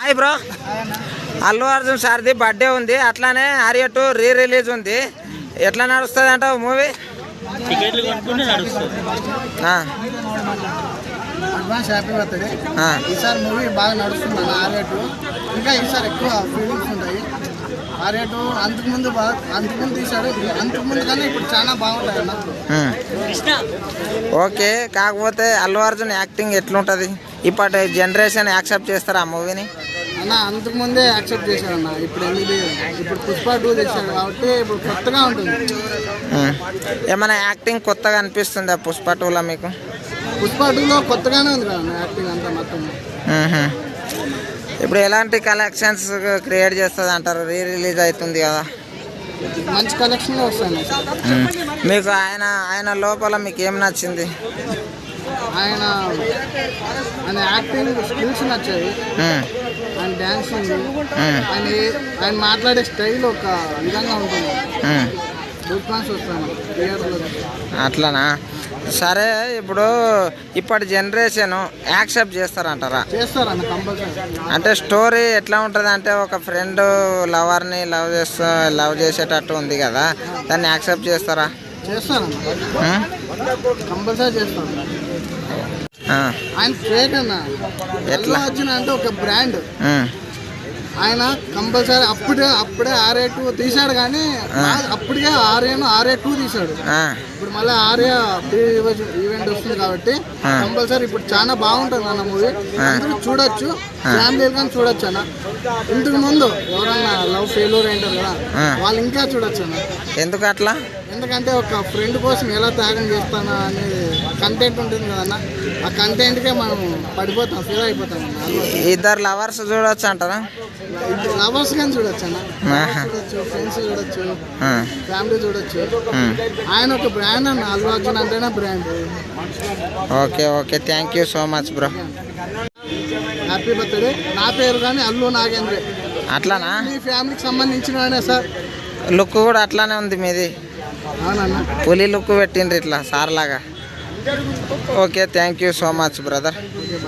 Hi bro. Allu Arjun సార్ది birthday ఉంది. అట్లానే ఆర్యటు రీ రిలీజ్ ఉంది. ఎట్లా నడుస్తుంది అంటావు మూవీ అడ్వాన్స్ హ్యాపీ బర్త్డే ఈసారి మూవీ బాగా నడుస్తుంది అన్న ఆర్ఏటు ఇంకా ఈసారి ఎక్కువ ఫీలింగ్స్ ఉంటాయి. ఆర్ఏటు అంతకుముందు బాగా అంతకుముందు తీశాడు. అంతకుముందు కానీ ఇప్పుడు చాలా బాగుంటాయి అన్న. ఓకే కాకపోతే అల్లు అర్జున్ యాక్టింగ్ ఎట్లుంటుంది? ఇప్పటి జనరేషన్ యాక్సెప్ట్ చేస్తారా ఆ మూవీని అన్న అంతకుముందే యాక్సెప్ట్ చేశాడు అన్న ఇప్పుడు ఎనిమిది ఇప్పుడు పుష్ప టూ తీశాడు కాబట్టి ఇప్పుడు కొత్తగా ఉంటుంది. ఏమైనా యాక్టింగ్ కొత్తగా అనిపిస్తుందా పుష్ప టూలో మీకు? పుష్ప టూలో కొత్తగానే ఉంది కదా యాక్టింగ్ అంతా మొత్తం. ఇప్పుడు ఎలాంటి కలెక్షన్స్ క్రియేట్ చేస్తుంది అంటారు? రీ రిలీజ్ అవుతుంది కదా. మంచి వస్తాయి అన్న. ఉమ్. మీకు ఆయన ఆయన లోపల మీకు ఏం నచ్చింది? ఆయన ఆయన యాక్టింగ్ స్కిల్స్ నచ్చాయి. డ్యాన్సింగ్ ఉమ్. ఆయన ఆయన మాట్లాడే స్టైల్ ఒక విధంగా ఉంటుంది. అట్లనా? సరే ఇప్పుడు ఇప్పటి జనరేషన్ యాక్సెప్ట్ చేస్తారంటారా? అంటే స్టోరీ ఎట్లా ఉంటుంది అంటే ఒక ఫ్రెండ్ లవర్ని లవ్ చేస్తా లవ్ చేసేటట్టు ఉంది కదా దాన్ని యాక్సెప్ట్ చేస్తారా? చేస్తారన్న ఉమ్? కంపల్సరీ చేస్తాను. ఆయన ఫేక్ అన్న. ఎట్లా? వచ్చిన అంటే ఒక బ్రాండ్. ఆయన కంపల్సరీ అప్పుడే అప్పుడే ఆర్ఏ టూ తీశాడు కానీ అప్పటికే ఆర్ఏను ఆర్ఏ టూ తీశాడు. ఆ. ఇప్పుడు మళ్ళీ ఆర్య ప్రీ ఈవెంట్ వస్తుంది కాబట్టి. కంపల్సరీ ఇప్పుడు చాలా బాగుంటుంది అన్న మూవీ. అందరూ చూడొచ్చు. ఫ్యామిలీ కానీ చూడొచ్చు అన్న. ఇంతకు ముందు ఎవరన్నా లవ్ ఫెయిల్యూర్ అయింటారు కదా. వాళ్ళు ఇంకా చూడొచ్చు అన్న. ఎందుకు అట్లా? ఎందుకంటే ఒక ఫ్రెండ్ కోసం ఎలా త్యాగం చేస్తానా అనేది కంటెంట్ ఉంటుంది కదన్న? ఆ కంటెంట్కే మనం పడిపోతాం ఫీల్ అయిపోతాం ఇద్దరు లవర్స్ చూడొచ్చు అంటారా? లవర్స్ కానీ చూడొచ్చు అన్న. చూడొచ్చు ఫ్రెండ్స్ చూడొచ్చు. ఫ్యామిలీ చూడొచ్చు. ఆయన ఒక బ్రాండ్ అన్న అల్లు అర్జున్ అంటేనే brand okay okay. Thank you so much bro happy birthday నా పేరు కానీ అల్లు నాగేంద్రే. అట్లానా? మీ ఫ్యామిలీకి సంబంధించిన సార్. లుక్ కూడా అట్లానే ఉంది మీది. అవునన్నా. పులి లుక్ పెట్టిండ్రు ఇట్లా సార్ లాగా okay thank you so much brother